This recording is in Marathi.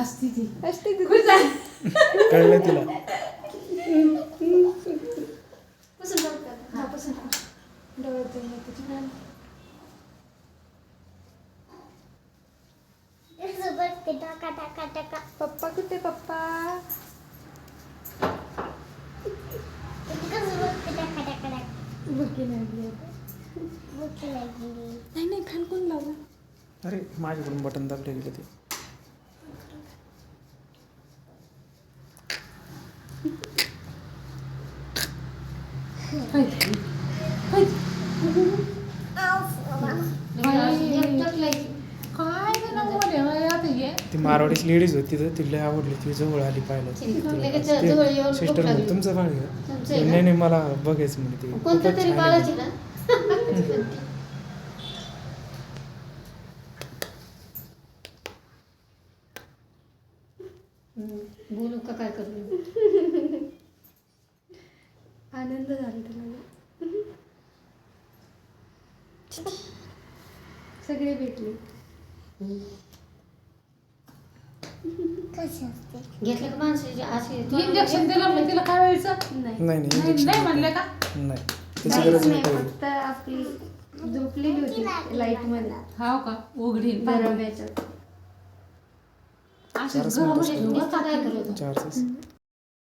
हसती ती. असते ती. खुश झाली. कळलं तिला. पुसून टाक? हा, ती. बघते पप्पा कुठे पप्पा? कसं बघते टाका टाका टाका भुकी लागली आता. भूक लागली. नाही नाही खान कोण लावलं? अरे माझ्याकडून बटन दाबले गेलं ते काय नाही ना बोले होय, आता ये ती मारवाडीची लेडीज होती तर तिला आवडली ती जवळ आली येऊन सिस्टर. तुमचं बाळ तुमचं आहे आहे का?" का? नाही नाही मला बघायचं म्हणे ते कोणतं तरी बाळाची. ना बोलू का काय करू? आनंद झाला तुला सगळे भेटले. घेतलं का माणसाची अशी इंजेक्शन दिलं मग तिला काय व्हायचं नाही. नाही नाही नाही injection नाही म्हणले का? नाही. त्याची गरज नाही फक्त आपली झोपलेली होती लाइटमध्ये. हाव का? उघडी गरम चार तास